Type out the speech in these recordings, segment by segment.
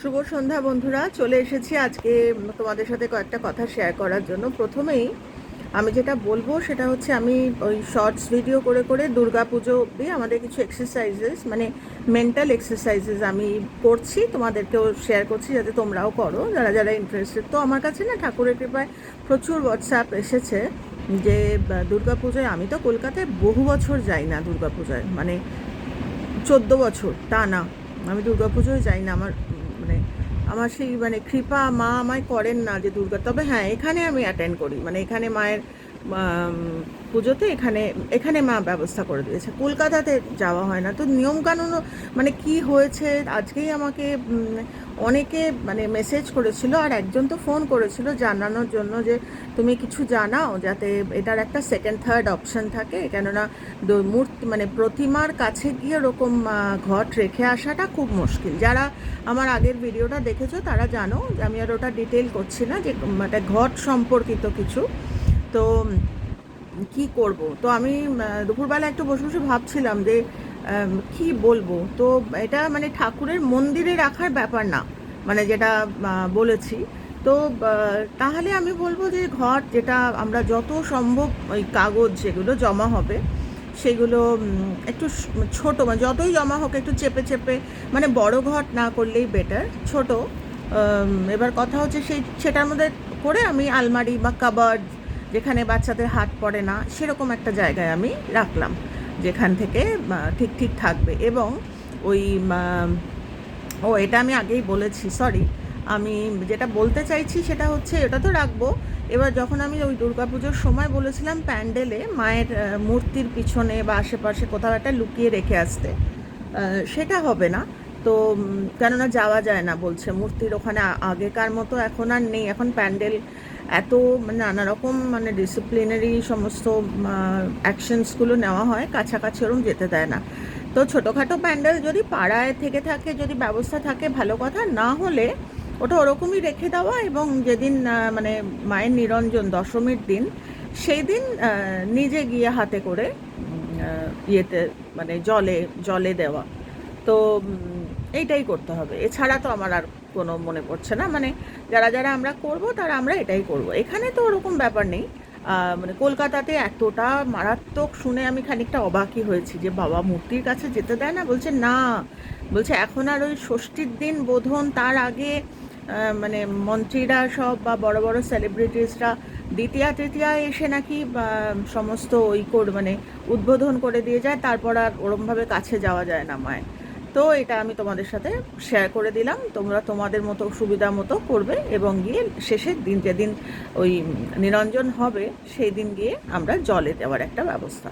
শুভ সন্ধ্যা বন্ধুরা, চলে এসেছি আজকে তোমাদের সাথে কয়েকটা কথা শেয়ার করার জন্য। প্রথমেই আমি যেটা বলব সেটা হচ্ছে আমি ওই শর্টস ভিডিও করে করে দুর্গা পুজো অবধি আমাদের কিছু এক্সারসাইজেস মানে মেন্টাল এক্সারসাইজেস আমি করছি, তোমাদেরকেও শেয়ার করছি যাতে তোমরাও করো, যারা যারা ইন্টারেস্টেড তো আমার কাছে না ঠাকুরের কৃপায় প্রচুর হোয়াটসঅ্যাপ এসেছে যে দুর্গা পুজোয় আমি তো কলকাতায় বহু বছর যাই না দুর্গা পুজোয় মানে চোদ্দ বছর, তা না। আমি দুর্গা পুজোয় যাই না, আমার আমার সেই মানে কৃপা মা আমায় করেন না যে দুর্গা। তবে হ্যাঁ এখানে আমি অ্যাটেন্ড করি। মানে এখানে মায়ের পুজোতে এখানে এখানে মা ব্যবস্থা করে দিয়েছে। কলকাতাতে যাওয়া হয় না। তো নিয়মকানুন মানে কি হয়েছে? আজকেই আমাকে অনেকে মানে মেসেজ করেছিল আর একজন তো ফোন করেছিল জানানোর জন্য যে তুমি কিছু জানাও যাতে এটার একটা সেকেন্ড থার্ড অপশন থাকে। কেননা মূর্তি মানে প্রতিমার কাছে গিয়ে ওরকম ঘট রেখে আসাটা খুব মুশকিল। যারা আমার আগের ভিডিওটা দেখেছ তারা জানো আমি আর ওটা ডিটেল করছি না যে একটা ঘট সম্পর্কিত কিছু। তো কি করব? তো আমি দুপুরবেলা একটু বসে বসে ভাবছিলাম যে কি বলব? তো এটা মানে ঠাকুরের মন্দিরে রাখার ব্যাপার না। মানে যেটা বলেছি। তো তাহলে আমি বলব যে ঘর যেটা আমরা যত সম্ভব ওই কাগজ যেগুলো জমা হবে, সেগুলো একটু ছোট মানে যতই জমা হোক একটু চেপে চেপে মানে বড় ঘট না করলেই বেটার ছোট। এবার কথা হচ্ছে সেই, সেটার মধ্যে করে আমি আলমারি বা কাবার্ড যেখানে বাচ্চাদের হাত পড়ে না, সেরকম একটা জায়গায় আমি রাখলাম, যেখান থেকে ঠিক ঠিক থাকবে। এবং ওই ও, এটা আমি আগেই বলেছি সরি আমি যেটা বলতে চাইছি সেটা হচ্ছে, এটা তো রাখব। এবার যখন আমি ওই দুর্গাপুজোর সময় বলেছিলাম প্যান্ডেলে মায়ের মূর্তির পিছনে বা আশেপাশে কোথাও একটা লুকিয়ে রেখে আসতে সেটা হবে না। তো কেননা যাওয়া যায় না বলছে, মূর্তির ওখানে আগেকার মতো এখন আর নেই। এখন প্যান্ডেল এত মানে নানা রকম মানে ডিসিপ্লিনারি সমস্ত অ্যাকশনসগুলো নেওয়া হয়, কাছাকাছি ওরম যেতে দেয় না। তো ছোটোখাটো প্যান্ডেল যদি পাড়ায় থেকে থাকে, যদি ব্যবস্থা থাকে ভালো কথা, না হলে ওটা ওরকমই রেখে দেওয়া এবং যেদিন মানে মায়ের নিরঞ্জন দশমীর দিন সেই দিন নিজে গিয়ে হাতে করে ইয়েতে মানে জলে জলে দেওয়া। তো এইটাই করতে হবে। এছাড়া তো আমার আর কোনো মনে পড়ছে না। মানে যারা যারা আমরা করব, তারা আমরা এটাই করব। এখানে তো ওরকম ব্যাপার নেই। মানে কলকাতাতে এতটা মারাত্মক শুনে আমি খানিকটা অবাকই হয়েছি যে বাবা মূর্তির কাছে যেতে দেয় না, বলছে না। বলছে, এখন আর ওই ষষ্ঠীর দিন বোধন তার আগে মানে মন্ত্রীরা সব বা বড় বড় সেলিব্রিটিসরা দ্বিতীয়া, তৃতীয়া এসে নাকি সমস্ত ওই কোড মানে উদ্বোধন করে দিয়ে যায়, তারপর আর ওরমভাবে কাছে যাওয়া যায় না মায়ের। তো এটা আমি তোমাদের সাথে শেয়ার করে দিলাম। তোমরা তোমাদের মতো সুবিধা মতো করবে এবং গিয়ে শেষের দিন যেদিন ওই নিরঞ্জন হবে, সেই দিন গিয়ে আমরা জলে দেওয়ার একটা ব্যবস্থা,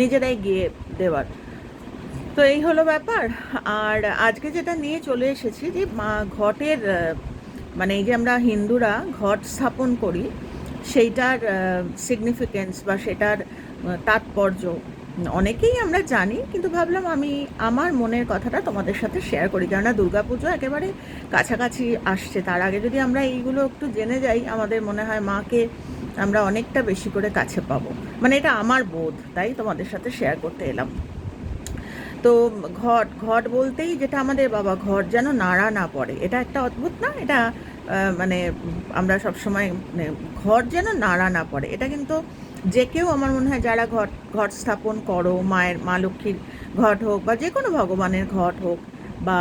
নিজেরাই গিয়ে দেওয়ার। তো এই হলো ব্যাপার। আর আজকে যেটা নিয়ে চলে এসেছি যে মা ঘটের মানে এই যে আমরা হিন্দুরা ঘট স্থাপন করি, সেইটার সিগনিফিকেন্স বা সেটার তাৎপর্য অনেকেই আমরা জানি, কিন্তু ভাবলাম আমি আমার মনের কথাটা তোমাদের সাথে শেয়ার করি। কেননা দুর্গাপুজো একেবারে কাছাকাছি আসছে। তার আগে যদি আমরা এইগুলো একটু জেনে যাই, আমাদের মনে হয় মাকে আমরা অনেকটা বেশি করে কাছে পাবো। মানে এটা আমার বোধ, তাই তোমাদের সাথে শেয়ার করতে এলাম। তো ঘট ঘট বলতেই যেটা আমাদের বাবা, ঘট যেন নাড়া না পড়ে। এটা একটা অদ্ভুত না? এটা মানে আমরা সবসময় মানে ঘট যেন নাড়া না পড়ে। এটা কিন্তু যে কেউ আমার মনে হয় যারা ঘট ঘট স্থাপন করো, মায়ের, মা লক্ষ্মীর ঘট হোক বা যে কোনো ভগবানের ঘট হোক বা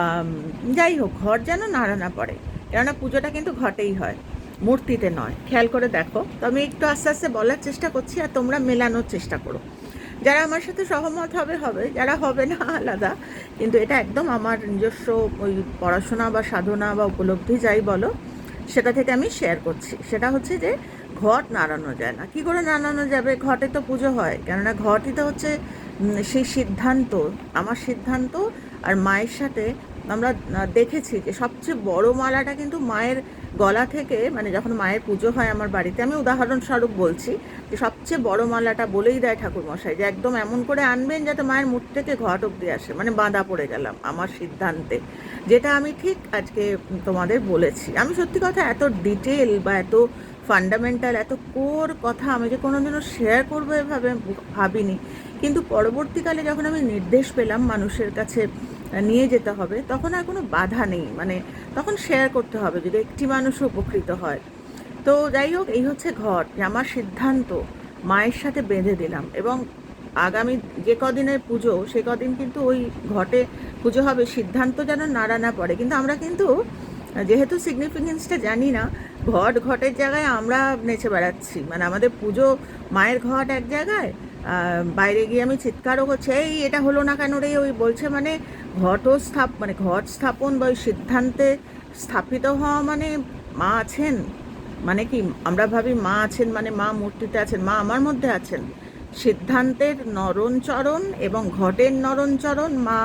যাই হোক ঘর যেন নাড়া না পড়ে কেননা পুজোটা কিন্তু ঘটেই হয়, মূর্তিতে নয়। খেয়াল করে দেখো। তো আমি একটু আস্তে আস্তে বলার চেষ্টা করছি আর তোমরা মেলানোর চেষ্টা করো। যারা আমার সাথে সহমত হবে হবে। যারা হবে না, আলাদা। কিন্তু এটা একদম আমার নিজস্ব ওই পড়াশোনা বা সাধনা বা উপলব্ধি, যাই বলো, সেটা থেকে আমি শেয়ার করছি। সেটা হচ্ছে যে ঘট নাড়ানো যায় না। কি করে নাড়ানো যাবে? ঘটে তো পুজো হয়। কেননা ঘটই তো হচ্ছে সেই সিদ্ধান্ত, আমার সিদ্ধান্ত আর মায়ের সাথে আমরা দেখেছি যে সবচেয়ে বড় মালাটা কিন্তু মায়ের গলা থেকে মানে যখন মায়ের পুজো হয় আমার বাড়িতে, আমি উদাহরণস্বরূপ বলছি যে সবচেয়ে বড় মালাটা বলেই দেয় ঠাকুরমশাই যে একদম এমন করে আনবেন যাতে মায়ের মুখ থেকে ঘট অব্দি আসে। মানে বাঁধা পড়ে গেলাম আমার সিদ্ধান্তে। যেটা আমি ঠিক আজকে তোমাদের বলেছি। আমি সত্যি কথা এত ডিটেল বা এত ফান্ডামেন্টাল এত কোর কথা আমি যে কোনোদিনও শেয়ার করব এভাবে ভাবিনি। কিন্তু পরবর্তীকালে যখন আমি নির্দেশ পেলাম মানুষের কাছে নিয়ে যেতে হবে, তখন আর কোনো বাধা নেই। মানে তখন শেয়ার করতে হবে যদি একটি মানুষও উপকৃত হয়। তো যাই হোক, এই হচ্ছে ঘর, যে আমার সিদ্ধান্ত মায়ের সাথে বেঁধে দিলাম। এবং আগামী যে কদিনের পুজো, সে কদিন কিন্তু ওই ঘটে পুজো হবে, সিদ্ধান্ত যেন নাড়া না পড়ে। কিন্তু আমরা কিন্তু, যেহেতু সিগনিফিকেন্সটা জানি না ঘট ঘটের জায়গায় আমরা নেচে বেড়াচ্ছি। মানে আমাদের পুজো মায়ের ঘট এক জায়গায় বাইরে গিয়ে আমি চিৎকারও করছি, এই, এটা হলো না কেন রে? ওই বলছে মানে ঘটও স্থাপ মানে ঘট স্থাপন বা ওই সিদ্ধান্তে স্থাপিত হওয়া মানে মা আছেন। মানে কি, আমরা ভাবি মা আছেন মানে মা মূর্তিতে আছেন, মা আমার মধ্যে আছেন। সিদ্ধান্তের নরণচরণ এবং ঘটের নরণচরণ মা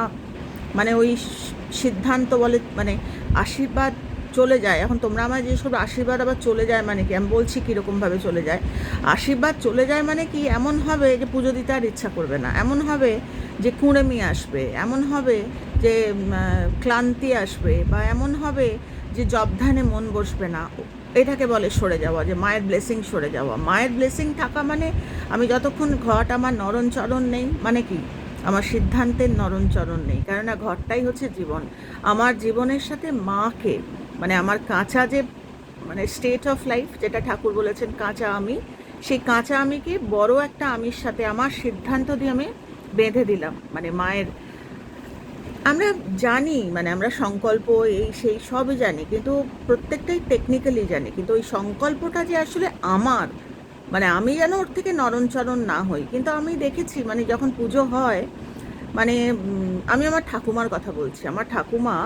মানে ওই সিদ্ধান্ত বলে মানে আশীর্বাদ চলে যায়। এখন তোমরা আমার যেসব আশীর্বাদ আবার চলে যায় মানে কি? আমি বলছি কীরকমভাবে চলে যায়। আশীর্বাদ চলে যায় মানে কি? এমন হবে যে পুজো দিতে আর ইচ্ছা করবে না। এমন হবে যে কুঁড়েমি আসবে। এমন হবে যে ক্লান্তি আসবে বা এমন হবে যে জবধানে মন বসবে না। এটাকে বলে সরে যাওয়া, যে মায়ের ব্লেসিং সরে যাওয়া। মায়ের ব্লেসিং থাকা মানে আমি যতক্ষণ ঘট আমার নরণচরণ নেই মানে কি? আমার সিদ্ধান্তের নরণচরণ নেই। কেননা ঘরটাই হচ্ছে জীবন। আমার জীবনের সাথে মাকে মানে আমার কাঁচা যে মানে স্টেট অফ লাইফ যেটা ঠাকুর বলেছেন, কাঁচা আমি, সেই কাঁচা আমিকে বড় একটা আমির সাথে আমার সিদ্ধান্ত দিয়ে আমি বেঁধে দিলাম। মানে মায়ের, আমরা জানি মানে আমরা সংকল্প, এই সেই সবই জানি, কিন্তু প্রত্যেকটাই টেকনিক্যালি জানি, কিন্তু ওই সংকল্পটা যে আসলে আমার মানে আমি যেন ওর থেকে নরণচরণ না হই, কিন্তু আমি দেখেছি মানে যখন পুজো হয় মানে আমি আমার ঠাকুমার কথা বলছি, আমার ঠাকুমা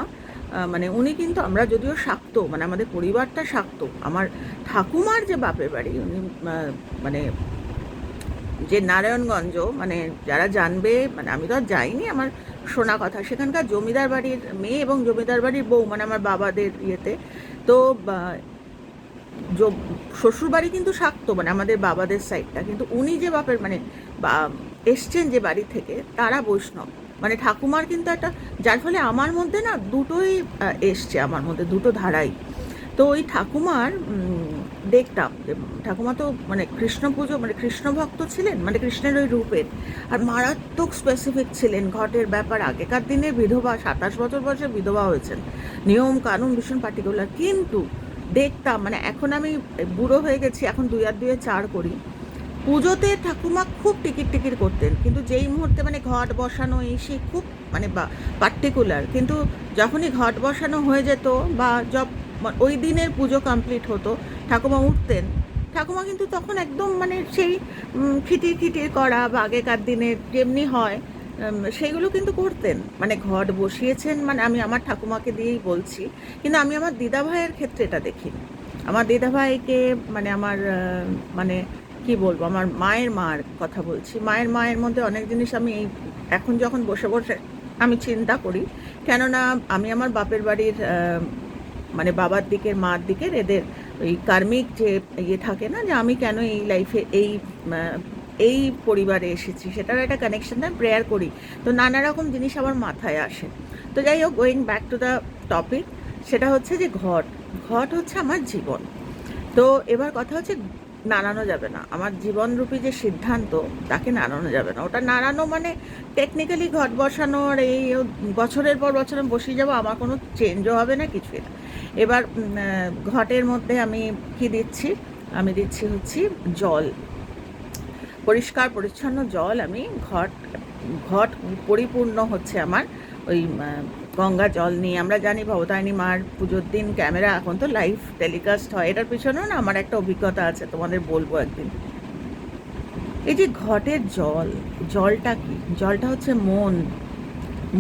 মানে উনি কিন্তু আমরা যদিও শাক্ত মানে আমাদের পরিবারটা শাক্ত, আমার ঠাকুমার যে বাপের বাড়ি, উনি মানে যে নারায়ণগঞ্জ মানে যারা জানবে মানে আমি তো আর যাইনি, আমার শোনা কথা, সেখানকার জমিদার বাড়ির মেয়ে এবং জমিদার বাড়ির বউ মানে আমার বাবাদের ইয়েতে, তো শ্বশুর বাড়ি কিন্তু শাক্ত মানে আমাদের বাবাদের সাইডটা কিন্তু উনি যে বাপের মানে এসছেন যে বাড়ি থেকে, তারা বৈষ্ণব। মানে ঠাকুমার কিন্তু একটা, যার ফলে আমার মধ্যে না দুটোই এসছে আমার মধ্যে, দুটো ধারাই। তো ওই ঠাকুমার দেখতাম যে ঠাকুমা তো মানে কৃষ্ণ পুজো মানে কৃষ্ণ ভক্ত ছিলেন মানে কৃষ্ণের ওই রূপের। আর মারাত্মক স্পেসিফিক ছিলেন ঘটের ব্যাপার, আগেকার দিনে বিধবা, সাতাশ বছর বয়সে বিধবা হয়েছেন। নিয়ম কানুন, ভীষণ পার্টিকুলার কিন্তু দেখতাম মানে এখন আমি বুড়ো হয়ে গেছি, এখন দুই আর দুয়ে চার করি। পুজোতে ঠাকুমা খুব টিকিট টিকিট করতেন। কিন্তু যেই মুহূর্তে মানে ঘট বসানো এই সেই খুব মানে পার্টিকুলার কিন্তু যখনই ঘট বসানো হয়ে যেত বা জব ওই দিনের পুজো কমপ্লিট হতো ঠাকুমা উঠতেন। ঠাকুমা কিন্তু তখন একদম মানে সেই খিটির খিটির করা বা আগেকার দিনে যেমনি হয় সেইগুলো কিন্তু করতেন। মানে ঘট বসিয়েছেন মানে আমি আমার ঠাকুমাকে দিয়েই বলছি। কিন্তু আমি আমার দিদাভাইয়ের ক্ষেত্রে এটা দেখি আমার দিদাভাইকে মানে আমার মানে কি বলব? আমার মায়ের মার কথা বলছি। মায়ের মায়ের মধ্যে অনেক জিনিস আমি এই এখন যখন বসে বসে আমি চিন্তা করি, কেননা আমি আমার বাপের বাড়ির মানে বাবার দিকের, মার দিকের এদের ওই কার্মিক যে ইয়ে থাকে না, যে আমি কেন এই লাইফে এই এই পরিবারে এসেছি, সেটার একটা কানেকশন প্রেয়ার করি। তো নানা রকম জিনিস আমার মাথায় আসে। তো যাই হোক going back to the topic সেটা হচ্ছে যে ঘট। ঘট হচ্ছে আমার জীবন। তো এবার কথা হচ্ছে নাড়ানো যাবে না। আমার জীবনরূপী যে সিদ্ধান্ত, তাকে নাড়ানো যাবে না। ওটা নাড়ানো মানে টেকনিক্যালি ঘট বসানোর এই বছরের পর বছর আমি বসিয়ে যাব, আমার কোনো চেঞ্জও হবে না, কিছুই না। এবার ঘটের মধ্যে আমি কি দিচ্ছি? আমি দিচ্ছি হচ্ছে জল। পরিষ্কার, পরিচ্ছন্ন জল আমি ঘট ঘট পরিপূর্ণ হচ্ছে আমার ওই গঙ্গা জল নিয়ে। আমরা জানি ভবতারিণী মার পুজোর দিন ক্যামেরা এখন তো লাইভ টেলিকাস্ট হয়। এটার পিছনেও না আমার একটা অভিজ্ঞতা আছে, তোমাদের বলব একদিন। এই যে ঘটের জল, জলটা কি? জলটা হচ্ছে মন।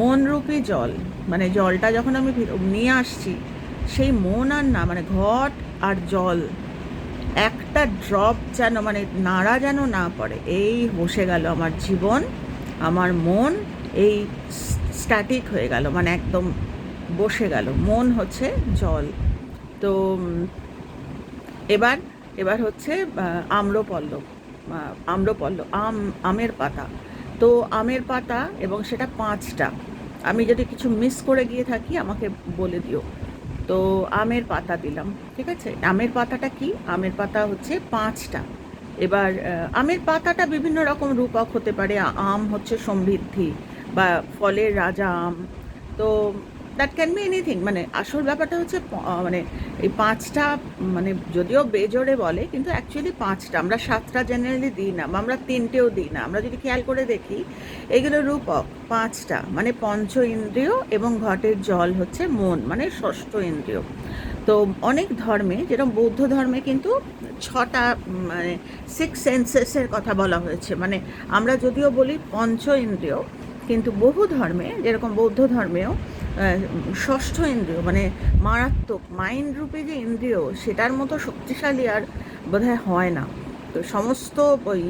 মনরূপী জল। মানে জলটা যখন আমি নিয়ে আসছি, সেই মন আর না মানে ঘট আর জল, একটা ড্রপ যেন মানে নাড়া যেন না পড়ে, এই বসে গেল আমার জীবন, আমার মন, এই স্ট্যাটিক হয়ে গেল মানে একদম বসে গেল মন হচ্ছে জল। তো এবার এবার হচ্ছে আম্রপল্লব আহ, আম্রপল্লব আম আমের পাতা। তো আমের পাতা এবং সেটা পাঁচটা। আমি যদি কিছু মিস করে গিয়ে থাকি আমাকে বলে দিও। তো আমের পাতা দিলাম ঠিক আছে? আমের পাতাটা কি? আমের পাতা হচ্ছে পাঁচটা। এবার আমের পাতাটা বিভিন্ন রকম রূপক হতে পারে আম হচ্ছে সমৃদ্ধি বা ফলের রাজা আম, তো দ্যাট ক্যান বি এনিথিং মানে আসল ব্যাপারটা হচ্ছে মানে এই পাঁচটা মানে যদিও বেজোরে বলে, কিন্তু অ্যাকচুয়ালি পাঁচটা। আমরা সাতটা জেনারেলি দিই না, বা আমরা তিনটেও দিই না। আমরা যদি খেয়াল করে দেখি, এগুলো রূপক, পাঁচটা। মানে পঞ্চ ইন্দ্রিয় এবং ঘটের জল হচ্ছে মন মানে ষষ্ঠ ইন্দ্রিয়। তো অনেক ধর্মে, যেরকম বৌদ্ধ ধর্মে কিন্তু ছটা মানে সিক্স সেন্সেসের কথা বলা হয়েছে। মানে আমরা যদিও বলি পঞ্চ ইন্দ্রিয় কিন্তু বহু ধর্মে, যেরকম বৌদ্ধ ধর্মেও ষষ্ঠ ইন্দ্রিয় মানে মারাত্মক মাইন্ড রূপে যে ইন্দ্রিয়, সেটার মতো শক্তিশালী আর বোধহয় হয় না। তো সমস্ত ওই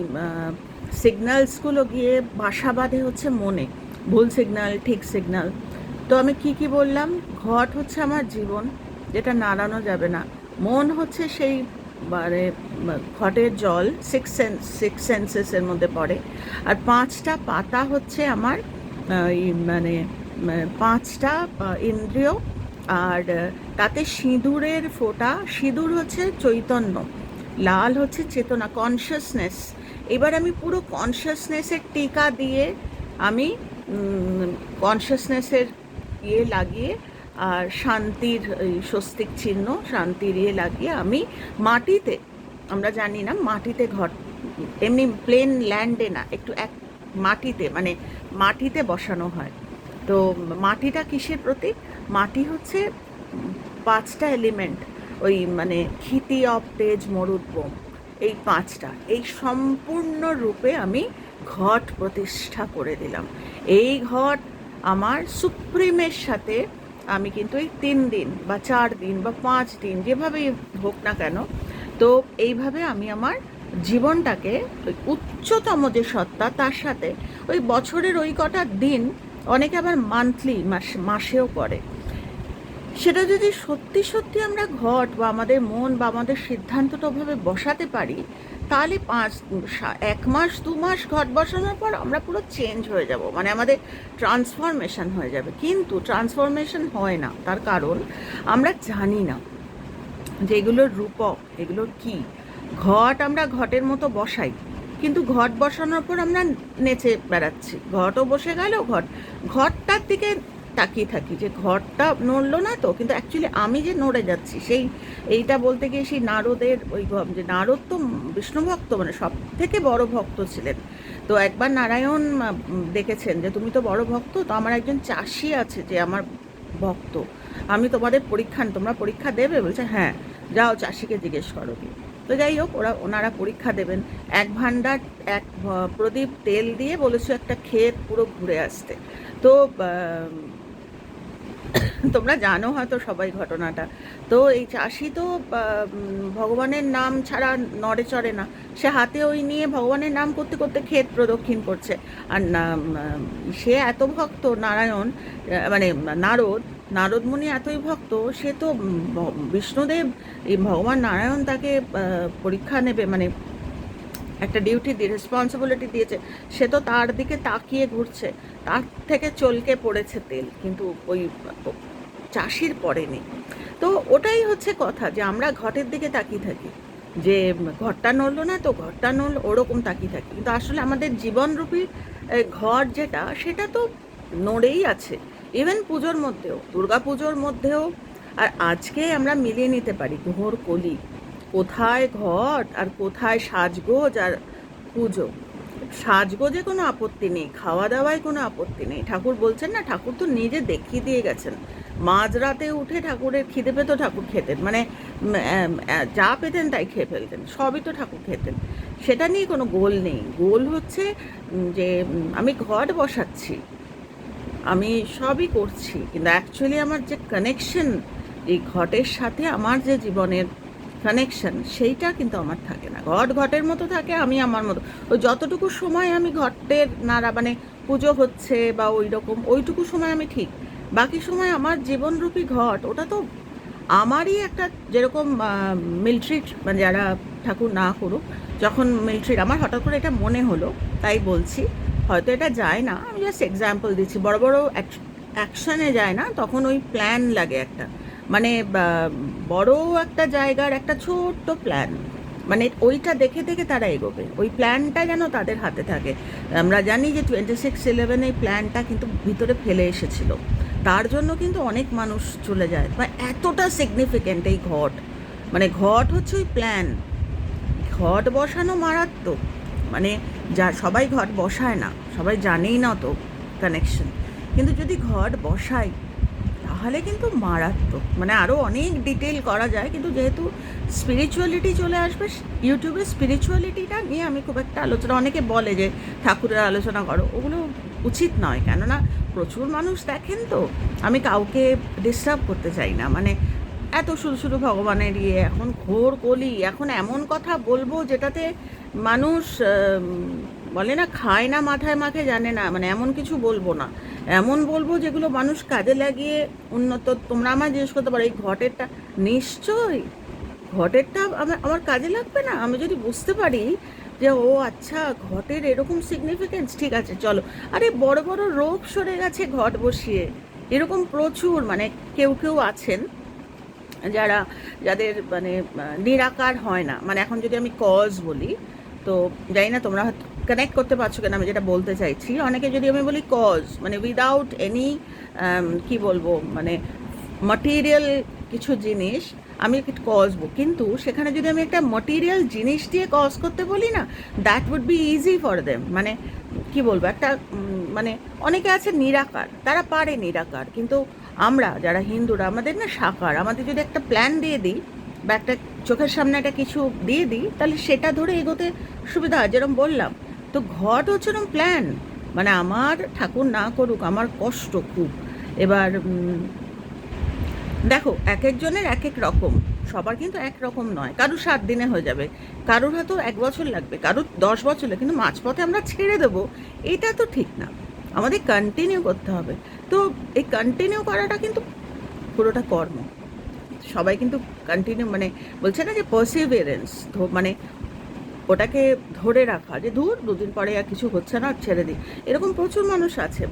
সিগন্যালসগুলো গিয়ে বাসা বাঁধে হচ্ছে মনে, ভুল সিগন্যাল ঠিক সিগন্যাল তো আমি কি কি বললাম? ঘট হচ্ছে আমার জীবন, যেটা নাড়ানো যাবে না। মন হচ্ছে সেই মানে ঘটের জল সিক্স সেন্স সিক্স সেন্সেসের মধ্যে পড়ে। আর পাঁচটা পাতা হচ্ছে আমার মানে পাঁচটা ইন্দ্রিয়। আর তাতে সিঁদুরের ফোঁটা, সিঁদুর হচ্ছে চৈতন্য, লাল হচ্ছে চেতনা কনসিয়াসনেস এবার আমি পুরো কনসিয়াসনেসের টিকা দিয়ে আমি কনসিয়াসনেসের ইয়ে লাগিয়ে আর শান্তির স্বস্তিক চিহ্ন, শান্তির ইয়ে লাগিয়ে আমি মাটিতে, আমরা জানি না মাটিতে ঘর, এমনি প্লেন ল্যান্ডে না, একটু এক মাটিতে মানে মাটিতে বসানো হয়। তো মাটিটা কিসের প্রতীক? মাটি হচ্ছে পাঁচটা এলিমেন্ট ওই মানে অফ তেজ মরুদ্গম এই পাঁচটা। এই সম্পূর্ণ রূপে আমি ঘট প্রতিষ্ঠা করে দিলাম। এই ঘট আমার সুপ্রিমের সাথে আমি কিন্তু এই তিন দিন বা চার দিন বা পাঁচ দিন যেভাবেই হোক না কেন, তো এইভাবে আমি আমার জীবনটাকে ওই উচ্চতম যে সত্তা, তার সাথে ওই বছরের ওই কটা দিন অনেকে আবার মান্থলি মাস, মাসেও করে। সেটা যদি সত্যি সত্যি আমরা ঘট বা আমাদের মন বা আমাদের সিদ্ধান্তটা ওভাবে বসাতে পারি তাহলে পাঁচ এক মাস, দু মাস ঘট বসানোর পর আমরা পুরো চেঞ্জ হয়ে যাব। মানে আমাদের ট্রান্সফরমেশন হয়ে যাবে। কিন্তু ট্রান্সফরমেশন হয় না। তার কারণ আমরা জানি না যে এগুলোর রূপক এগুলোর কি। ঘট আমরা ঘটের মতো বসাই। কিন্তু ঘট বসানোর পর আমরা নেচে বেড়াচ্ছি। ঘটও বসে গেল, ঘট, ঘটটার দিকে তাকিয়ে থাকি যে ঘরটা নড়লো না তো, কিন্তু অ্যাকচুয়ালি আমি যে নড়ে যাচ্ছি, সেই এইটা বলতে গিয়ে সেই নারদের ওই যে নারদ তো বিষ্ণুভক্ত মানে সব থেকে বড় ভক্ত ছিলেন। তো একবার নারায়ণ দেখেছেন যে তুমি তো বড় ভক্ত, তো আমার একজন চাষি আছে যে আমার ভক্ত, আমি তোমাদের পরীক্ষা, তোমরা পরীক্ষা দেবে? বলছে হ্যাঁ যাও চাষিকে জিজ্ঞেস করো কি তো যাই হোক, ওরা, ওনারা পরীক্ষা দেবেন। এক ভাণ্ডার, এক প্রদীপ তেল দিয়ে বলেছে একটা ক্ষেত পুরো ঘুরে আসতে। তো তোমরা জানো হয়তো সবাই ঘটনাটা। তো এই চাষি তো ভগবানের নাম ছাড়া নড়ে চড়ে না। সে হাতে ওই নিয়ে ভগবানের নাম করতে করতে ক্ষেত প্রদক্ষিণ করছে। আর না- সে এত ভক্ত, নারায়ণ মানে নারদ নারদ মুনি এতই ভক্ত, সে তো বিষ্ণুদেব, এই ভগবান নারায়ণ তাকে পরীক্ষা নেবে মানে একটা ডিউটি দিয়ে রেসপন্সিবিলিটি দিয়েছে। সে তো তার দিকে তাকিয়ে ঘুরছে। তার থেকে চলকে পড়েছে তেল, কিন্তু ওই চাষির পড়েনি। তো ওটাই হচ্ছে কথা যে আমরা ঘটের দিকে তাকিয়ে থাকি। যে ঘরটা নড়লো না তো ঘরটা নড়লো, ওরকম তাকিয়ে থাকি। কিন্তু আসলে আমাদের জীবনরূপী ঘর যেটা, সেটা তো নড়েই আছে। ইভেন পুজোর মধ্যেও দুর্গা পুজোর মধ্যেও, আর আজকে আমরা মিলিয়ে নিতে পারি, ঘোর কলি। কোথায় ঘট আর কোথায় সাজগোজ আর পুজো? সাজগোজে কোনো আপত্তি নেই খাওয়া দাওয়ায় কোনো আপত্তি নেই। ঠাকুর বলছেন না, ঠাকুর তো নিজে দেখিয়ে দিয়ে গেছেন। মাঝরাতে উঠে ঠাকুরের খিদে পেত, ঠাকুর খেতেন। মানে যা পেতেন তাই খেয়ে ফেলতেন, সবই তো ঠাকুর খেতেন। সেটা নিয়ে কোনো গোল নেই। গোল হচ্ছে যে আমি ঘট বসাচ্ছি, আমি সবই করছি, কিন্তু অ্যাকচুয়ালি আমার যে কানেকশন এই ঘটের সাথে, আমার যে জীবনের কানেকশন সেইটা কিন্তু আমার থাকে না। ঘট ঘটের মতো থাকে, আমি আমার মতো। ওই যতটুকু সময় আমি ঘটের নাড়া মানে পুজো হচ্ছে বা ওই রকম ওইটুকু সময় আমি ঠিক। বাকি সময় আমার জীবনরূপী ঘট, ওটা তো আমারই একটা যেরকম মিলিটারি মানে যারা ঠাকুর না করুক, যখন মিলিটারির আমার হঠাৎ করে এটা মনে হলো, তাই বলছি। হয়তো এটা যায় না, আমি জাস্ট এক্সাম্পল দিচ্ছি। বড় বড় অ্যাকশনে যায় না, তখন ওই প্ল্যান লাগে একটা। মানে বড় একটা জায়গার একটা ছোট্ট প্ল্যান মানে ওইটা দেখে দেখে তারা এগোবে। ওই প্ল্যানটা যেন তাদের হাতে থাকে। আমরা জানি যে টোয়েন্টি সিক্স ইলেভেন এই প্ল্যানটা কিন্তু ভিতরে ফেলে এসেছিল। তার জন্য কিন্তু অনেক মানুষ চলে যায়। বা, এতটা সিগনিফিক্যান্ট এই ঘট। মানে ঘট হচ্ছে ওই প্ল্যান ঘট বসানো মারাত্মক। মানে যা, সবাই ঘট বসায় না। সবাই জানেই না তো কানেকশন কিন্তু যদি ঘট বসাই তাহলে কিন্তু মারাত্মক। মানে আরও অনেক ডিটেল করা যায়, কিন্তু যেহেতু স্পিরিচুয়ালিটি চলে আসবে ইউটিউবে স্পিরিচুয়ালিটিটা নিয়ে আমি খুব একটা আলোচনা, অনেকে বলে যে ঠাকুরের আলোচনা করো, ওগুলো উচিত নয়। কেননা প্রচুর মানুষ দেখেন তো, আমি কাউকে ডিস্টার্ব করতে চাই না। মানে এত শুধু শুধু ভগবানের ইয়ে এখন ঘোর কলি, এখন এমন কথা বলব যেটাতে মানুষ বলে না, খায় না, মাথায় মাখে, জানে না মানে এমন কিছু বলব না। এমন বলব যেগুলো মানুষ কাজে লাগিয়ে উন্নত, তোমরা আমায় জিজ্ঞেস করতে পারো, এই ঘটেরটা নিশ্চয়ই, ঘটেরটা আমার আমার কাজে লাগবে না? আমি যদি বুঝতে পারি যে, ও আচ্ছা ঘটের এরকম সিগনিফিকেন্স ঠিক আছে, চলো। আরে, বড় বড় রোগ সরে গেছে ঘট বসিয়ে। এরকম প্রচুর মানে কেউ কেউ আছেন যারা, যাদের মানে নিরাকার হয় না। মানে এখন যদি আমি কজ বলি, তো জানি না তোমরা কানেক্ট করতে পারছ কেন আমি যেটা বলতে চাইছি। অনেকে যদি আমি বলি কজ মানে উইদাউট এনি কি বলব মানে মাটেরিয়াল কিছু জিনিস, আমি কজবো কিন্তু সেখানে যদি আমি একটা মাটেরিয়াল জিনিস দিয়ে কজ করতে বলি না that would be easy for them মানে কি বলব, একটা মানে অনেকে আছে নিরাকার, তারা পারে নিরাকার, কিন্তু আমরা যারা হিন্দুরা, আমাদের না সাকার আমাদের যদি একটা প্ল্যান দিয়ে দিই বা একটা চোখের সামনে একটা কিছু দিয়ে দিই, তাহলে সেটা ধরে এগোতে সুবিধা হয়। যেরকম বললাম তো ঘট হচ্ছে এরকম প্ল্যান মানে আমার ঠাকুর না করুক, আমার কষ্ট খুব। এবার দেখো এক একজনের এক এক রকম। সবার কিন্তু এক রকম নয়। কারুর সাত দিনে হয়ে যাবে। কারুর হয়তো এক বছর লাগবে, কারুর দশ বছর লাগবে, কিন্তু মাঝপথে আমরা ছেড়ে দেবো, এটা তো ঠিক না। আমাদের কন্টিনিউ করতে হবে। তো এই কন্টিনিউ করাটা কিন্তু পুরোটা কর্ম। সবাই কিন্তু কন্টিনিউ মানে বলছে না যে পার্সিভিয়ারেন্স মানে ওটাকে ধরে রাখা যে ধুর, দুদিন পরে আর কিছু হচ্ছে না ছেড়ে দিই। এরকম প্রচুর মানুষ আছে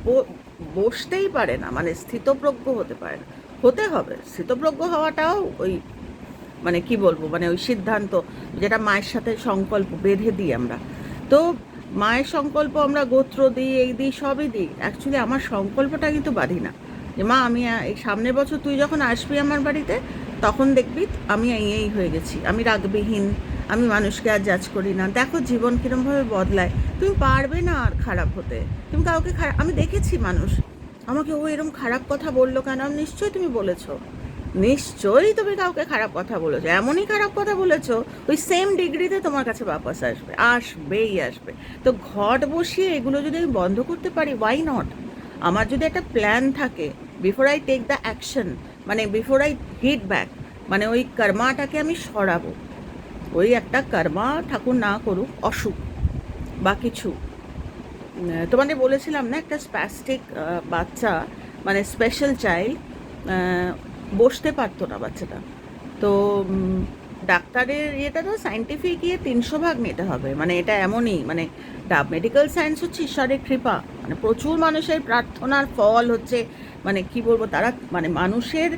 বসতেই পারে না মানে স্থিতপ্রজ্ঞ হতে পারে না। হতে হবে, স্থিতপ্রজ্ঞ হওয়াটাও ওই মানে কি বলব মানে ওই সিদ্ধান্ত যেটা মায়ের সাথে সংকল্প বেঁধে দিই আমরা। তো মায়ের সংকল্প আমরা গোত্র দিই, এই দিই, সবই দিই। অ্যাকচুয়ালি আমার সংকল্পটা কিন্তু বাঁধি না। যে মা, আমি এই সামনের বছর তুই যখন আসবি আমার বাড়িতে তখন দেখবি আমি এই হয়ে গেছি, আমি রাগবিহীন, আমি মানুষকে আর জাজ করি না। দেখো জীবন কিরমভাবে বদলায়। তুমি পারবে না আর খারাপ হতে। তুমি কাউকে খারাপ আমি দেখেছি মানুষ। আমাকে ও এরকম খারাপ কথা বলল কেন? নিশ্চয়ই তুমি বলেছ। নিশ্চয়ই তুমি কাউকে খারাপ কথা বলেছ। এমনই খারাপ কথা বলেছ, ওই সেম ডিগ্রিতে তোমার কাছে বাপাস আসবে। আসবেই আসবে। তো ঘট বসিয়ে এগুলো যদি আমি বন্ধ করতে পারি ওয়াই নট আমার যদি একটা প্ল্যান থাকে before I take the action মানে বিফোর আই হিট ব্যাক মানে ওই কর্মাটাকে আমি সরাবো। ওই একটা কর্মা ঠাকুর না করুক, অসুখ বা কিছু। তোমাদের বলেছিলাম না, একটা স্প্যাস্টিক বাচ্চা মানে স্পেশাল চাইল্ড বসতে পারতো না বাচ্চাটা। তো ডাক্তারের ইয়েটা তো সাইন্টিফিক ইয়ে তিনশো ভাগ নিতে হবে। মানে এটা এমনই মানে মেডিকেল সায়েন্স হচ্ছে ঈশ্বরের কৃপা। মানে প্রচুর মানুষের প্রার্থনার ফল হচ্ছে মানে কি বলব, তারা মানে মানুষের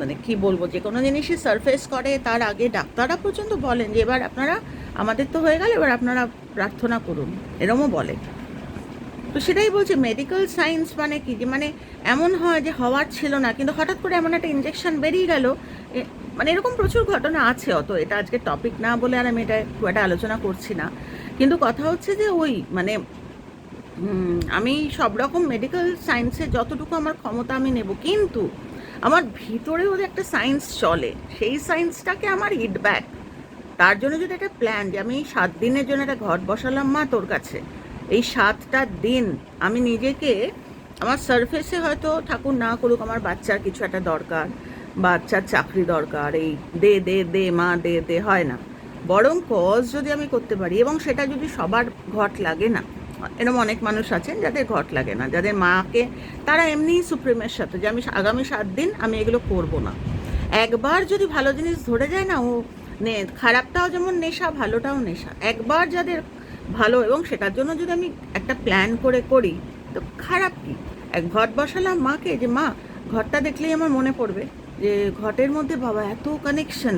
মানে কি বলব, যে কোনো জিনিসই সারফেস করে, তার আগে ডাক্তাররা পর্যন্ত বলেন যে এবার আপনারা, আমাদের তো হয়ে গেল, এবার আপনারা প্রার্থনা করুন, এরমও বলে। তো সেটাই বলছি মেডিকেল সায়েন্স মানে কি, যে মানে এমন হয় যে হওয়ার ছিল না, কিন্তু হঠাৎ করে এমন একটা ইঞ্জেকশন বেরিয়ে গেল মানে এরকম প্রচুর ঘটনা আছে অত, এটা আজকে টপিক না বলে আর আমি এটা খুব একটা আলোচনা করছি না। কিন্তু কথা হচ্ছে যে ওই মানে আমি সব রকম মেডিকেল সায়েন্সে যতটুকু আমার ক্ষমতা আমি নেব, কিন্তু আমার ভিতরেও একটা সায়েন্স চলে। সেই সায়েন্সটাকে আমার হিটব্যাক তার জন্য যদি একটা প্ল্যান যে, আমি সাত দিনের জন্য একটা ঘর বসালাম মা তোর কাছে, এই সাতটা দিন আমি নিজেকে, আমার সারফেসে হয়তো ঠাকুর না করুক, আমার বাচ্চার কিছু একটা দরকার, বাচ্চার চাকরি দরকার, এই দে দে দে, মা, দে দে, হয় না। বরং কজ যদি আমি করতে পারি, এবং সেটা যদি সবার ঘট লাগে না এরকম অনেক মানুষ আছেন যাদের ঘট লাগে না, যাদের মাকে, তারা এমনিই সুপ্রিমের সাথে যে আমি আগামী সাত দিন আমি এগুলো করব না। একবার যদি ভালো জিনিস ধরে যায় না, ও নে, খারাপটাও যেমন নেশা, ভালোটাও নেশা। একবার যাদের ভালো এবং সেটার জন্য যদি আমি একটা প্ল্যান করে করি, তো খারাপ কি? এক ঘট বসালাম মাকে যে, মা ঘরটা দেখলেই আমার মনে পড়বে যে, ঘটের মধ্যে বাবা এত কানেকশন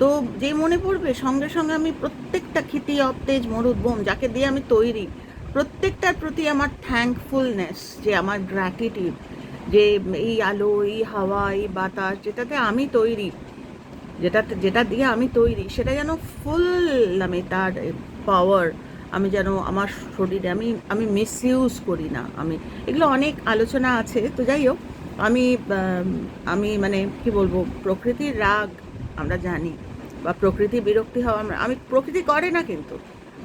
তো যে মনে পড়বে, সঙ্গে সঙ্গে আমি প্রত্যেকটা খিতি অবতেজ, মরুদ, বোম, যাকে দিয়ে আমি তৈরি প্রত্যেকটার প্রতি আমার থ্যাঙ্কফুলনেস যে আমার গ্র্যাটিটিউড যে এই আলো, এই হাওয়া, এই বাতাস যেটাতে আমি তৈরি, যেটাতে, যেটা দিয়ে আমি তৈরি, সেটা যেন ফুল আমি তার পাওয়ার আমি যেন আমার শরীরে, আমি আমি মিসইউজ করি না, আমি, এগুলো অনেক আলোচনা আছে, তো যাই হোক, আমি আমি মানে কি বলব, প্রকৃতির রাগ আমরা জানি, বা প্রকৃতি বিরক্তি হওয়া আমরা, আমি, প্রকৃতি করে না কিন্তু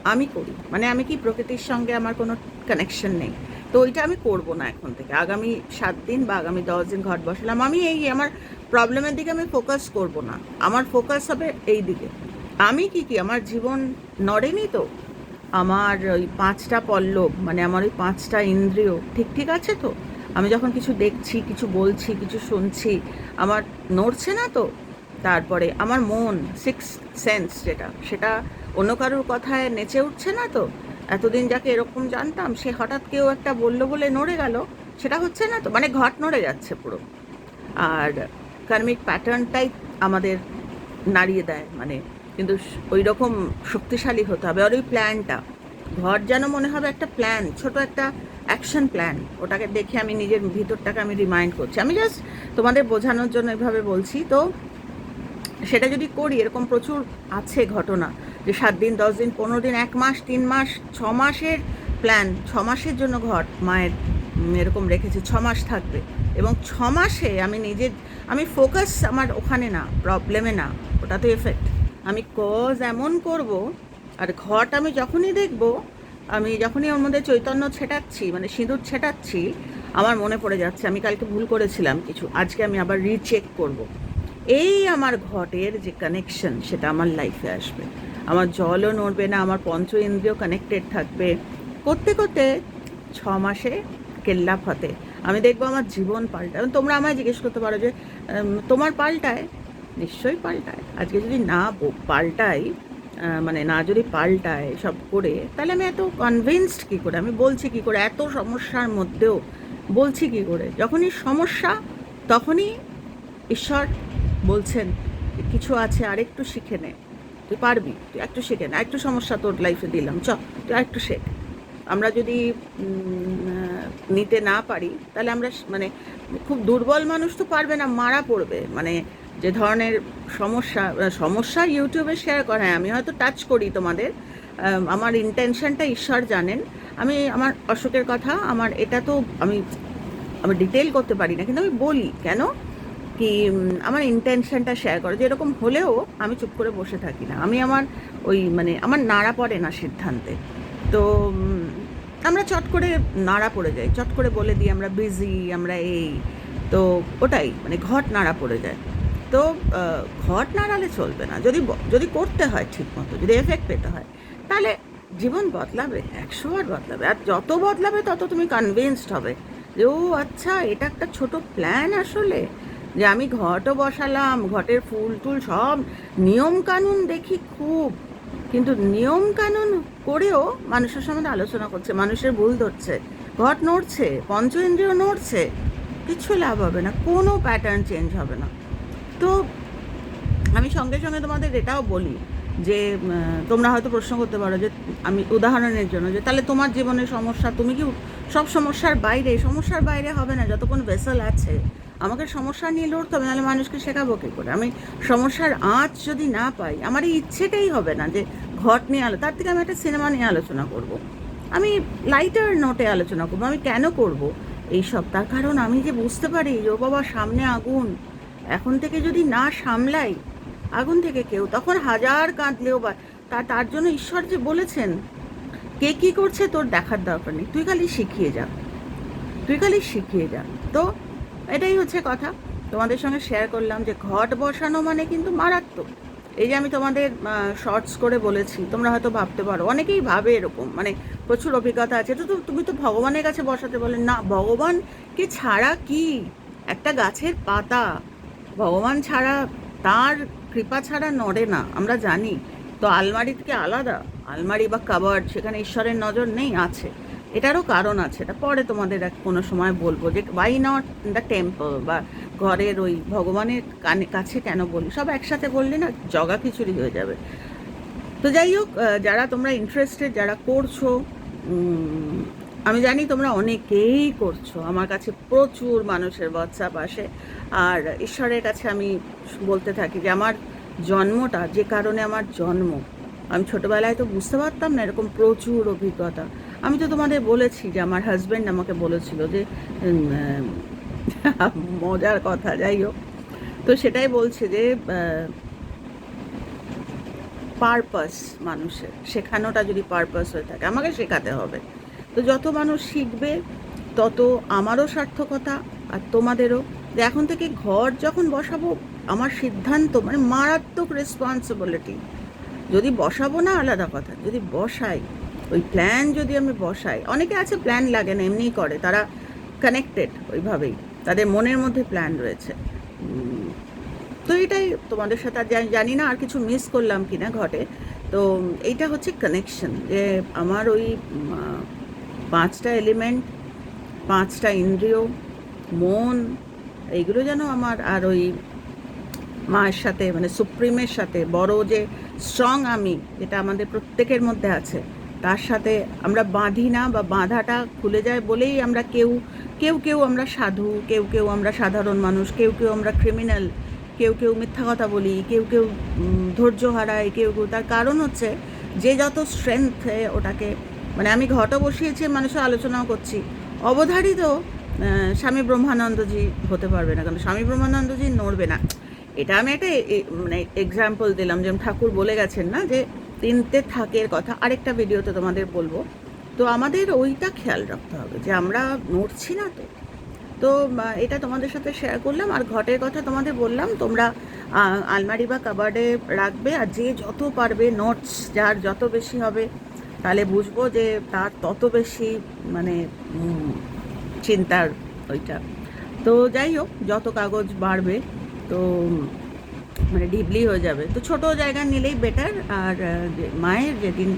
আমি করি। মানে আমি কি প্রকৃতির সঙ্গে আমার কোনো কানেকশন নেই। তো ওইটা আমি করব না এখন থেকে। আগামী সাত দিন বা আগামী দশ দিন ঘট বসালাম। আমি এই, আমার প্রবলেমের দিকে আমি ফোকাস করব না। আমার ফোকাস হবে এই দিকে। আমি কি কি, আমার জীবন নড়েনি তো? আমার ওই পাঁচটা পল্লব মানে আমার ওই পাঁচটা ইন্দ্রিয়, ঠিক ঠিক আছে তো? আমি যখন কিছু দেখছি, কিছু বলছি, কিছু শুনছি, আমার নড়ছে না তো? তারপরে আমার মন সিক্স সেন্স যেটা, সেটা অন্য কারোর কথায় নেচে উঠছে না তো? এতদিন যাকে এরকম জানতাম, সে হঠাৎ কেউ একটা বলল বলে নড়ে গেল, সেটা হচ্ছে না তো? মানে ঘট নড়ে যাচ্ছে পুরো। আর কার্মিক প্যাটার্নটাই আমাদের নাড়িয়ে দেয় মানে কিন্তু ওই রকম শক্তিশালী হতে হবে। আর ওই প্ল্যানটা ঘর যেন মনে হবে একটা প্ল্যান ছোট একটা অ্যাকশন প্ল্যান ওটাকে দেখে আমি নিজের ভিতরটাকে আমি রিমাইন্ড করছি। আমি জাস্ট তোমাদের বোঝানোর জন্য এভাবে বলছি। তো সেটা যদি করি, এরকম প্রচুর আছে ঘটনা। যে সাত দিন, দশ দিন, পনেরো দিন, এক মাস, তিন মাস, ছ মাসের প্ল্যান ছ মাসের জন্য ঘর মায়ের এরকম রেখেছে, ছ মাস থাকবে। এবং ছ মাসে আমি নিজের, আমি ফোকাস আমার ওখানে না প্রবলেমে না ওটা তো এফেক্ট আমি কজ এমন করব, আর ঘট আমি যখনই দেখব, আমি যখনই ওর মধ্যে চৈতন্য ছেটাচ্ছি মানে সিঁদুর ছেটাচ্ছি, আমার মনে পড়ে যাচ্ছে, আমি কালকে ভুল করেছিলাম কিছু, আজকে আমি আবার রিচেক করব। এই আমার ঘটের যে কানেকশন সেটা আমার লাইফে আসবে। আমার জলও নড়বে না, আমার পঞ্চ ইন্দ্রিয় কানেক্টেড থাকবে। করতে করতে ছ মাসে কেল্লা ফতে আমি দেখব আমার জীবন পাল্টায়। তোমরা আমায় জিজ্ঞেস করতে পারো যে তোমার পাল্টায়? নিশ্চয়ই পাল্টায়। আজকে যদি না পাল্টাই মানে না যদি পাল্টায় সব করে, তাহলে আমি এত কনভিন্সড কী করে? আমি বলছি কী করে? এত সমস্যার মধ্যেও বলছি কী করে? যখনই সমস্যা, তখনই ঈশ্বর বলছেন, কিছু আছে, আরেকটু শিখে নে। তুই পারবি, তুই একটু শেখে না, একটু সমস্যা তোর লাইফে দিলাম, চ, তুই আরেকটু শেখ। আমরা যদি নিতে না পারি, তাহলে আমরা মানে খুব দুর্বল মানুষ তো পারবে না, মারা পড়বে। মানে যে ধরনের সমস্যা সমস্যা ইউটিউবে শেয়ার করা, হয়, আমি হয়তো টাচ করি তোমাদের আমার ইন্টেনশনটা ঈশ্বর জানেন। আমি, আমার অসুখের কথা, আমার এটা তো আমি আমি ডিটেল করতে পারি না, কিন্তু আমি বলি, কেন? কি আমার ইন্টেনশনটা শেয়ার করো। যে এরকম হলেও আমি চুপ করে বসে থাকি না। আমি আমার ওই মানে আমার নাড়া পড়ে না সিদ্ধান্তে। তো আমরা চট করে নাড়া পড়ে যাই। চট করে বলে দিই, আমরা বিজি আমরা এই। তো, ওটাই মানে ঘট নাড়া পড়ে যায়। তো ঘট নাড়ালে চলবে না। যদি যদি করতে হয় ঠিক মতো, যদি এফেক্ট পেতে হয়, তাহলে জীবন বদলাবে, একশো বার বদলাবে। আর যত বদলাবে, তত তুমি কনভিনসড হবে যে, ও আচ্ছা এটা একটা ছোট প্ল্যান আসলে। যে আমি ঘটও বসালাম, ঘটের ফুল টুল সব নিয়ম কানুন দেখি খুব। কিন্তু নিয়ম কানুন করেও মানুষের সঙ্গে আলোচনা করছে, মানুষের ভুল ধরছে, ঘট নড়ছে, পঞ্চ ইন্দ্রিয় নড়ছে, কিছু লাভ হবে না, কোনো প্যাটার্ন চেঞ্জ হবে না। তো আমি সঙ্গে সঙ্গে তোমাদের এটাও বলি যে তোমরা হয়তো প্রশ্ন করতে পারো যে, আমি উদাহরণের জন্য যে, তাহলে তোমার জীবনের সমস্যা, তুমি কি সব সমস্যার বাইরে সমস্যার বাইরে হবে না, যতক্ষণ ভেসেল আছে আমাকে সমস্যা নিয়ে লড়তে হবে, নাহলে মানুষকে শেখাবো কী করে? আমি সমস্যার আঁচ যদি না পাই, আমার এই ইচ্ছেটাই হবে না যে ঘট নিয়ে আলো, তার থেকে আমি একটা সিনেমা নিয়ে আলোচনা করব। আমি লাইটার নোটে আলোচনা করব, আমি কেন করব এইসব তার কারণ আমি যে বুঝতে পারি ও বাবা সামনে আগুন, এখন থেকে যদি না সামলাই আগুন থেকে কেউ, তখন হাজার কাঁদলেও বা, তা, তার জন্য ঈশ্বর যে বলেছেন, কে কি করছে তোর দেখার দরকার নেই। তুই খালি শিখিয়ে যা। তুই খালি শিখিয়ে যা। তো এটাই হচ্ছে কথা। তোমাদের সঙ্গে শেয়ার করলাম যে ঘট বসানো মানে কিন্তু মারাত্মক। এই যে আমি তোমাদের শর্টস করে বলেছি, তোমরা হয়তো ভাবতে পারো, অনেকেই ভাবে এরকম মানে প্রচুর অভিজ্ঞতা আছে। তো তুমি তো ভগবানের কাছে বসাতে বলে, না ভগবানকে ছাড়া কি? একটা গাছের পাতা। ভগবান ছাড়া, তার কৃপা ছাড়া নড়ে না, আমরা জানি। তো আলমারি থেকে আলাদা? আলমারি বা কাবার্ড, সেখানে ঈশ্বরের নজর নেই, আছে। এটারও কারণ আছে। এটা পরে তোমাদের এক কোনো সময় বলব যে ওয়াই নট দ্য টেম্পল বা ঘরের ওই ভগবানের কানে কাছে কেন বলি? সব একসাথে বললে না জগা খিচুড়ি হয়ে যাবে। তো যাই হোক যারা তোমরা ইন্টারেস্টেড যারা করছ আমি জানি তোমরা অনেকেই করছ। আমার কাছে প্রচুর মানুষের হোয়াটসঅ্যাপ আসে। আর ঈশ্বরের কাছে আমি বলতে থাকি যে আমার জন্মটা, যে কারণে আমার জন্ম, আমি ছোটোবেলায় তো বুঝতে পারতাম না এরকম প্রচুর অভিজ্ঞতা। আমি তো তোমাদের বলেছি যে আমার হাজব্যান্ড আমাকে বলেছিল যে মজার কথা, যাই হোক। তো সেটাই বলছে যে পারপাস মানুষের, শেখানোটা যদি পারপাস হয়ে থাকে, আমাকে শেখাতে হবে। তো যত মানুষ শিখবে, তত আমারও সার্থকতা আর তোমাদেরও। যে এখন থেকে ঘর যখন বসাবো, আমার সিদ্ধান্ত মানে মারাত্মক রেসপন্সিবিলিটি যদি বসাবো না, আলাদা কথা। যদি বসাই ওই প্ল্যান যদি আমি বসাই, অনেকে আছে প্ল্যান লাগে না, এমনিই করে, তারা কানেক্টেড ওইভাবেই, তাদের মনের মধ্যে প্ল্যান রয়েছে। তো এটাই তোমাদের সাথে আর জানি- না আর কিছু মিস করলাম কি না ঘটে। তো এইটা হচ্ছে কানেকশন যে আমার ওই পাঁচটা এলিমেন্ট পাঁচটা ইন্দ্রিয়, মন, এইগুলো যেন আমার আর ওই মায়ের সাথে মানে সুপ্রিমের সাথে, বড় যে স্ট্রং আমি যেটা আমাদের প্রত্যেকের মধ্যে আছে। তার সাথে আমরা বাঁধি না বা বাঁধাটা খুলে যায় বলেই আমরা কেউ কেউ কেউ আমরা সাধু, কেউ কেউ আমরা সাধারণ মানুষ, কেউ কেউ আমরা ক্রিমিনাল কেউ কেউ মিথ্যা কথা বলি, কেউ কেউ ধৈর্য হারায়, কেউ কেউ, তার কারণ হচ্ছে যে যত স্ট্রেংথ ওটাকে মানে আমি ঘটও বসিয়েছি, মানুষের আলোচনাও করছি, অবধারিত স্বামী ব্রহ্মানন্দজি হতে পারবে না, কারণ স্বামী ব্রহ্মানন্দজি নড়বে না। এটা আমি একটা মানে এক্সাম্পল দিলাম, যেমন ঠাকুর বলে গেছেন না যে তিনটে থাকের কথা। আরেকটা ভিডিওতে তোমাদের বলব। তো আমাদের ওইটা খেয়াল রাখতে হবে যে আমরা নড়ছি না তো। তো এটা তোমাদের সাথে শেয়ার করলাম। আর ঘটের কথা তোমাদের বললাম, তোমরা আলমারি বা কাবার্ডে রাখবে আর যে যত পারবে নোটস যার যত বেশি হবে, তাহলে বুঝব যে তার তত বেশি মানে চিন্তার ওইটা। তো যাই হোক, যত কাগজ বাড়বে, তো মানে ডিপলি হয়ে যাবে। তো ছোট জায়গা নিলেই বেটার আর মায়ের যেদিন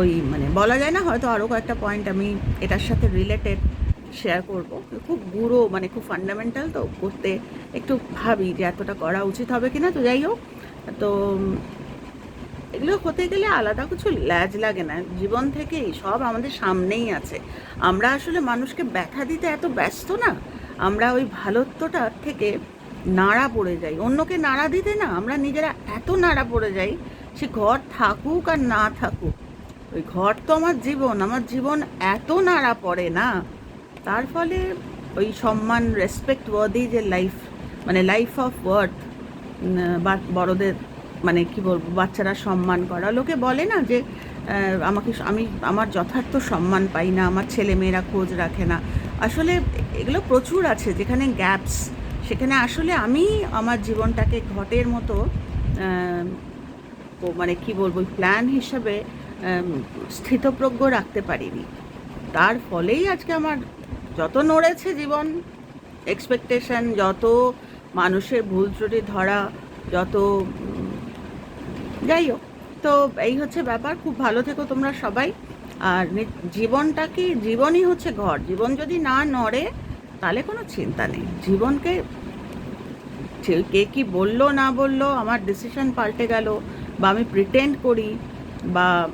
ওই মানে বলা যায় না, হয়তো আরও কয়েকটা পয়েন্ট আমি এটার সাথে রিলেটেড শেয়ার করব। খুব গুঁড়ো মানে খুব ফান্ডামেন্টাল তো করতে একটু ভাবি যে এতটা করা উচিত হবে কিনা, তো যাই হোক। তো, এগুলো হতে গেলে আলাদা কিছু ল্যাজ লাগে না। জীবন থেকেই সব আমাদের সামনেই আছে। আমরা আসলে মানুষকে ব্যথা দিতে এত ব্যস্ত না। আমরা ওই ভালোত্বটার থেকে নাড়া পড়ে যাই অন্যকে নাড়া দিতে না, আমরা নিজেরা এত নাড়া পড়ে যাই, সে ঘর থাকুক আর না থাকুক। ওই ঘর তো আমার জীবন আমার জীবন এত নাড়া পড়ে না। তার ফলে ওই সম্মান রেসপেক্ট ওয়ার্দি যে লাইফ মানে লাইফ অফ ওয়ার্থ বড়দের মানে কি বলব, বাচ্চারা সম্মান করা। লোকে বলে না যে আমাকে আমি, আমার যথার্থ সম্মান পাই না, আমার ছেলে মেয়েরা খোঁজ রাখে না। আসলে এগুলো প্রচুর আছে, যেখানে গ্যাপস সেখানে আসলে আমি আমার জীবনটাকে ঘটের মতো মানে কি বলব প্ল্যান হিসাবে স্থিতপ্রজ্ঞ রাখতে পারিনি। তার ফলেই আজকে আমার যত নড়েছে জীবন এক্সপেকটেশন যত মানুষের ভুল ত্রুটি ধরা, যত যাই হোক, তো এই হচ্ছে ব্যাপার। খুব ভালো থেকো তোমরা সবাই। আর নি- জীবনটা কি, জীবনই হচ্ছে ঘর। জীবন যদি না নড়ে, তাহলে কোনো চিন্তা নেই। জীবনকে সে- কে কি বলল, না বলল, আমার ডিসিশন পাল্টে গেল, বা আমি প্রিটেন্ড করি, বা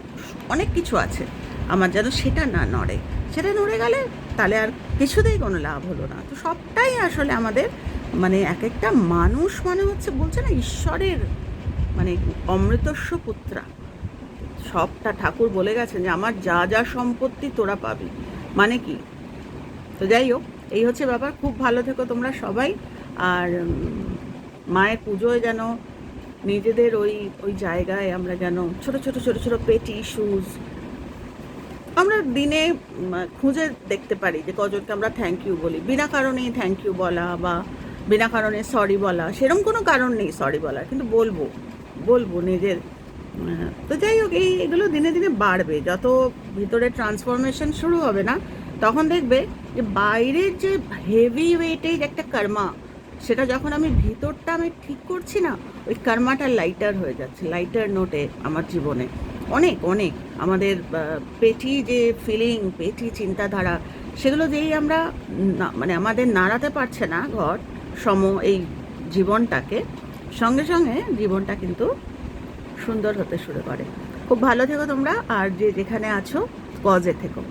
অনেক কিছু আছে। আমার যেন সেটা না নড়ে। সেটা নড়ে গেলে তাহলে আর কিছুতেই কোনো লাভ হলো না। তো সবটাই আসলে আমাদের মানে এক একটা মানুষ মানে হচ্ছে বলছে না, ঈশ্বরের মানে অমৃতস্ব পুত্রা। সবটা ঠাকুর বলে গেছেন যে, আমার যা যা সম্পত্তি তোরা পাবি। মানে কি? তো যাই হোক, এই হচ্ছে ব্যাপার। খুব ভালো থেকো তোমরা সবাই। আর মায়ের পুজোয় যেন নিজেদের ওই ওই জায়গায় আমরা যেন ছোট ছোট ছোট ছোট পেটি শুজ আমরা দিনে খুঁজে দেখতে পারি যে কজনকে আমরা থ্যাংক ইউ বলি। বিনা কারণেই থ্যাংক ইউ বলা বা বিনা কারণে সরি বলা সেরকম কোনো কারণ নেই সরি বলার। কিন্তু বলব বলব নিজের। তো যাই হোক, এই, এগুলো দিনে দিনে বাড়বে। যত ভিতরে ট্রান্সফরমেশন শুরু হবে না, তখন দেখবে যে বাইরের যে হেভি ওয়েটেজ একটা কর্মা সেটা যখন আমি ভিতরটা আমি ঠিক করছি না, ওই কর্মাটা লাইটার হয়ে যাচ্ছে লাইটার নোটে আমার জীবনে। অনেক অনেক। আমাদের পেটি যে ফিলিং পেটি চিন্তাধারা, সেগুলো যেই আমরা মানে আমাদের নাড়াতে পারছে না ঘর, সম, এই জীবনটাকে, সঙ্গে সঙ্গে জীবনটা কিন্তু সুন্দর হতে শুরু করে। খুব ভালো থেকো তোমরা, আর যে যেখানে আছো কজে থেকো।